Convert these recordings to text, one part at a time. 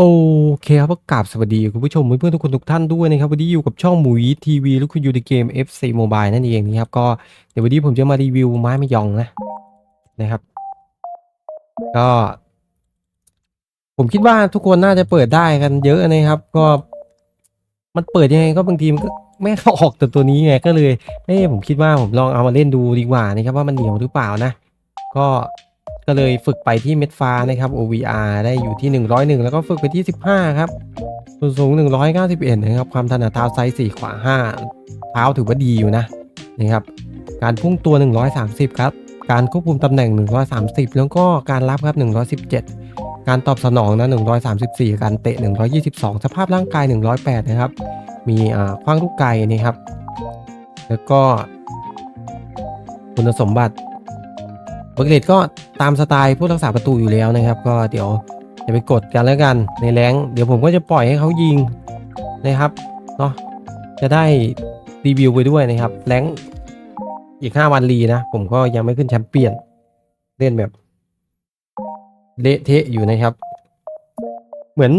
โอเคครับก็กราบสวัสดีคุณผู้ชมเพื่อนๆทุกคนทุกท่านด้วยนะครับวันนี้อยู่กับช่องหมุยทีวีแล้วคุณอยู่ในเกม FC Mobile นั่นเองนะครับก็เดี๋ยววันนี้ผมจะมารีวิวไม้มะยองนะนะครับ ก็ ผมคิดว่าทุกคนน่าจะเปิดได้กันเยอะนะครับ ก็ มันเปิดยังไงก็บางทีมันก็ไม่เข้าออกแต่ตัวนี้ไงก็เลยเอ้ผมคิดว่าผมลองเอามาเล่นดูดีกว่านะครับว่ามันเหนียวหรือเปล่านะ ก็ ก็เลยฝึกไปที่เม็ดฟ้านะครับ OVR ได้อยู่ที่ 101 แล้วก็ฝึกไปที่ 15 ครับส่วนสูง 191 นะครับ ความถนัดเท้าไซส์4ขวา 5 เท้าถือว่าดีอยู่นะนะครับ การพุ่งตัว 130 ครับ การควบคุมตำแหน่ง 130 แล้วก็การรับครับ 117 การตอบสนองนะ 134 การเตะ 122 สภาพร่างกาย 108 นะครับ มีคว้างลูกไกลนะครับ แล้วก็คุณสมบัติ เบอร์เกตก็ตามสไตล์ผู้รักษาประตูอยู่แล้วนะครับ ก็เดี๋ยวจะไปกดกันแล้วกันในแรงเดี๋ยวผมก็จะปล่อยให้เขายิงนะครับเนาะจะได้รีวิวไปด้วยนะครับแรงอีก 5 วันรีนะ ผมก็ยังไม่ขึ้นแชมเปี้ยน เล่นแบบเละเทะอยู่นะครับ เหมือน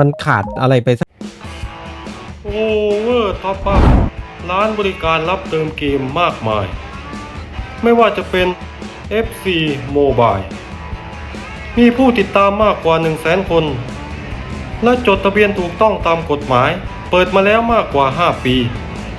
มันขาดอะไรไปสักโอเวอร์ท็อปอัพร้านบริการรับเติมเกมมากมาย ไม่ว่าจะเป็น FC Mobile มีผู้ติดตามมากกว่า 1 0 0 0 0แสนคน และจดทะเบียนถูกต้องตามกฎหมาย เปิดมาแล้วมากกว่า 5 ปี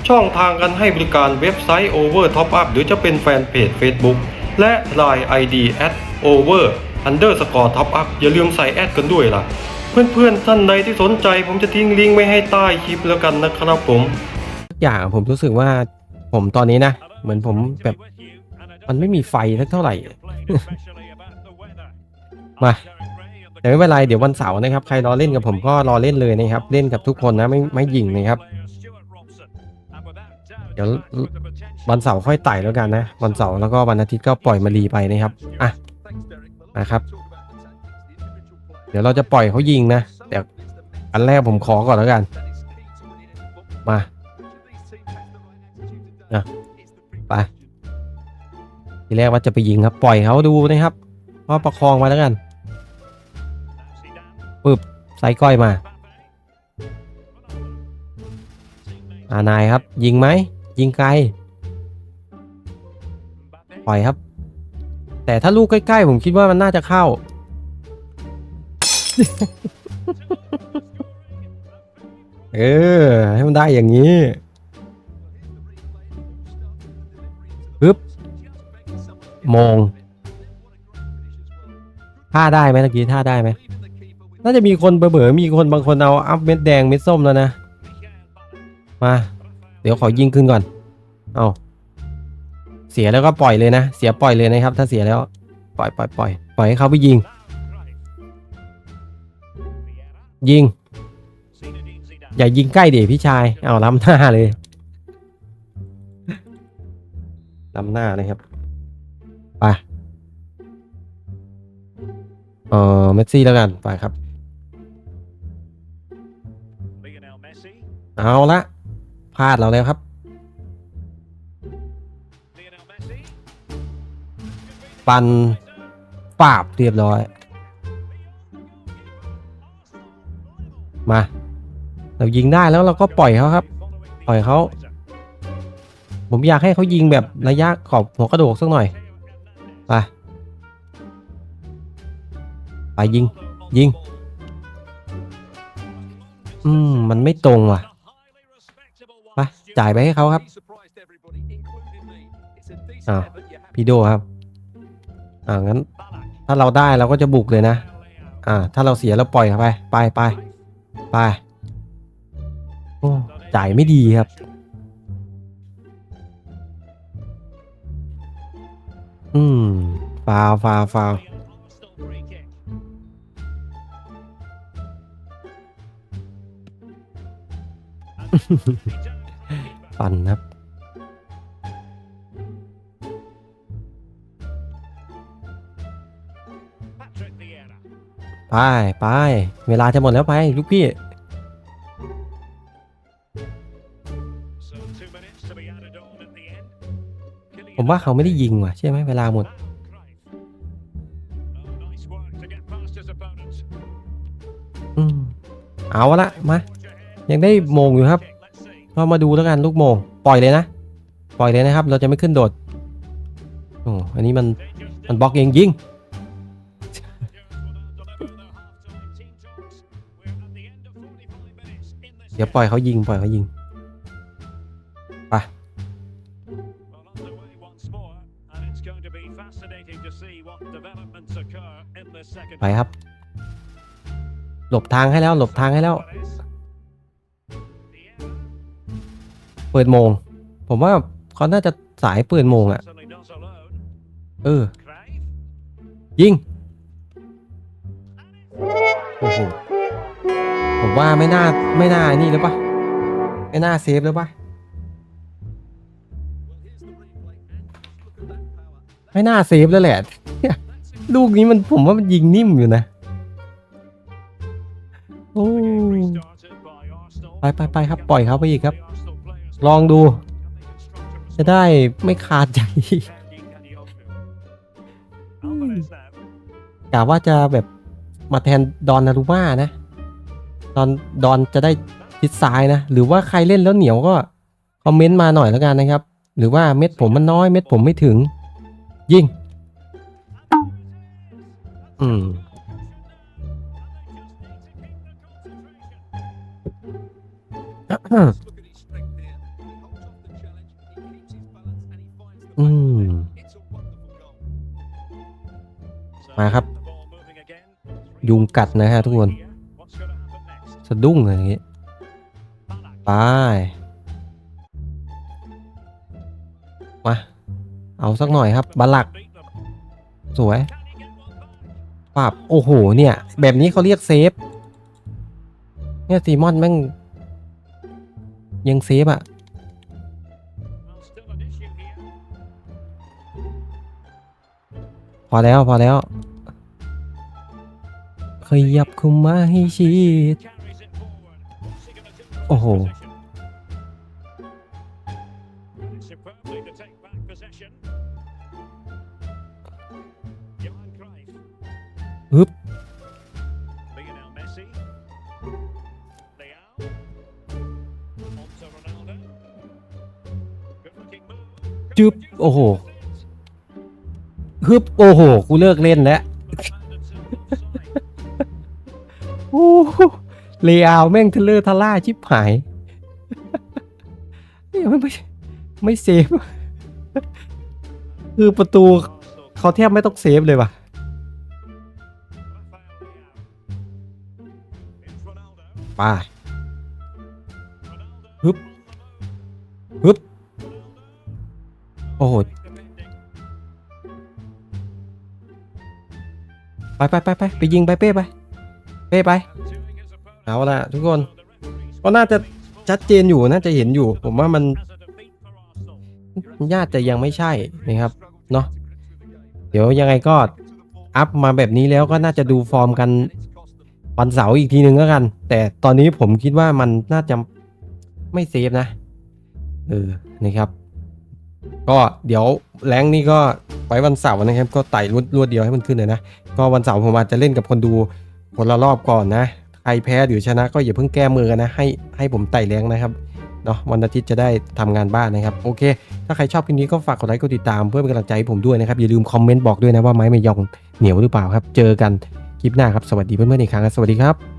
ช่องทางการให้บริการเว็บไซต์ Over Top Up หรือจะเป็นแฟนเพจ Facebook และ Line ID at over underscore top up อย่าลืมใส่แอดกันด้วยล่ะ เพื่อนๆท่านใดที่สนใจผมจะทิ้งลิงก์ไว้ให้ใต้คลิปแล้วกันนะครับผม อย่างผมรู้สึกว่าผมตอนนี้นะ เหมือนผมแบบ มันไม่มีไฟสักเท่าไหร่ มาแต่ไม่เป็นไรเดี๋ยววันเสาร์นะครับ ใครรอเล่นกับผมก็รอเล่นเลยนะครับ เล่นกับทุกคนนะไม่ไม่หยิ่งนะครับ เดี๋ยววันเสาร์ค่อยไต่แล้วกันนะ วันเสาร์แล้วก็วันอาทิตย์ก็ปล่อยมารีไปนะครับ อะนะครับ เดี๋ยวเราจะปล่อยเขายิงนะ แต่อันแรกผมขอก่อนแล้วกัน มานะไป ทีแรกว่าจะไปยิงครับ ปล่อยเขาดูนะครับก็ประคองมาแล้วกันปึ๊บใส่ก้อยมา อานายครับ ยิงไหม ยิงไกล ปล่อยครับ แต่ถ้าลูกใกล้ๆ ผมคิดว่ามันน่าจะเข้า เออ ให้มันได้อย่างนี้ มองท่าได้ไหมตะกี้ท่าได้ไหมน่าจะมีคนเบื่อมีคนบางคนเอาอัพเม็ดแดงเม็ดส้มแล้วนะ มา เดี๋ยวขอยิงขึ้นก่อน เอาเสียแล้วก็ปล่อยเลยนะ เสียปล่อยเลยนะครับ ถ้าเสียแล้ว ปล่อยปล่อยปล่อยปล่อยให้เขาไปยิง ยิง อย่ายิงใกล้เดี๋ยวพี่ชาย เอาล้ำหน้าเลยล้ำหน้าเลยครับ ไป เออเมสซี่แล้วกันไปครับ เอาละพลาดเราแล้วครับ ปันปราบเรียบร้อย มา เรายิงได้แล้วเราก็ปล่อยเขาครับ ปล่อยเขา ผมอยากให้เขายิงแบบระยะขอบหัวกระโดกสักหน่อย ไปยิง ยิง อืม มันไม่ตรงว่ะไปจ่ายไปให้เขาครับอ้าวพี่โดครับ อ่างั้น ถ้าเราได้เราก็จะบุกเลยนะ อ่า ถ้าเราเสียเราปล่อยเขาไป ไปไปไปโอ้จ่ายไม่ดีครับ อืมฟาวฟาวฟาว ปั่นครับ ไปไป เวลาจะหมดแล้วไป ลูกพี่ ผมว่าเขาไม่ได้ยิงว่ะ ใช่ไหมเวลาหมดเเอาละ มา ยังได้โมงอยู่ครับ เรามาดูแล้วกันลูกโมง ปล่อยเลยนะ ปล่อยเลยนะครับ เราจะไม่ขึ้นโดดโอ้อันนี้มันมันบล็อกเองยิงเดี๋ยวปล่อยเขายิงปล่อยเขายิงไปไปครับ หลบทางให้แล้วหลบทางให้แล้ว เปิดโมง ผมว่าเขาน่าจะสายเปิดโมงอะ่ะ เออ ยิง โอ้โห ผมว่าไม่น่าไม่น่านี่เลยปะไม่น่าเซฟเลยปะไม่น่าเซฟแล้วแหละ ลูกนี้มันผมว่ามันยิงนิ่มอยู่นะ โอ้ไปไปไปครับ ปล่อยเขาไปอีกครับ ลองดู จะได้ไม่ขาดใจกะว่าจะแบบมาแทนดอนนารุมานะ ดอนดอนจะได้ทิศซ้ายนะ หรือว่าใครเล่นแล้วเหนียวก็ คอมเมนต์มาหน่อยแล้วกันนะครับ หรือว่าเม็ดผมมันน้อยเม็ดผมไม่ถึง ยิงอืมอื มาครับ ยุงกัดนะฮะทุกคน สะดุ้งเลยอย่างงี้ไปมา เอาสักหน่อยครับบาลัก สวยปรับโอ้โห เนี่ย แบบนี้เขาเรียกเซฟ เนี่ยซีมอนแม่ง ยังเซฟอะพอแล้ว พอแล้ว ยับเข้ามาให้ชิด โอ้โห ฮึบจึ๊บ โอ้โหฮึบ โอ้โห กูเลิกเล่นแล้ว อ้เลอาวแม่งทะเลอร์ทะล่าชิบหายไม่ไม่ไม่เซฟ คือประตูเขาแทบไม่ต้องเซฟเลยว่ะไปฮึบฮึบโอ้โหไปไปไปไปไปยิงไปเป้ไป เป้ไปเอาละทุกคนก็น่าจะชัดเจนอยู่น่าจะเห็นอยู่ ผมว่ามันญาติจะยังไม่ใช่นะครับเนาะเดี๋ยวยังไงก็อัพมาแบบนี้แล้วก็น่าจะดูฟอร์มกันวันเสาร์อีกทีหนึ่งแล้วกัน แต่ตอนนี้ผมคิดว่ามันน่าจะไม่เซฟนะเออนะครับ ก็เดี๋ยวแรงนี่ก็ไว้วันเสาร์นะครับ ก็ไต่รวดรวดเดียวให้มันขึ้นเลยนะ ก็วันเสาร์ผมอาจจะเล่นกับคนดู คนละรอบก่อนนะ ใครแพ้หรือชนะก็อย่าเพิ่งแก้มือกันนะ ให้ให้ผมไต่แรงนะครับเนาะวันอาทิตย์จะได้ทำงานบ้านนะครับ โอเค ถ้าใครชอบคลิปนี้ก็ฝากกดไลค์กดติดตามเพื่อเป็นกำลังใจให้ผมด้วยนะครับ อย่าลืมคอมเมนต์บอกด้วยนะว่าไม้ไม่ยองเหนียวหรือเปล่าครับ เจอกันคลิปหน้าครับ สวัสดีเพื่อนๆอีกครั้งครับสวัสดีครับ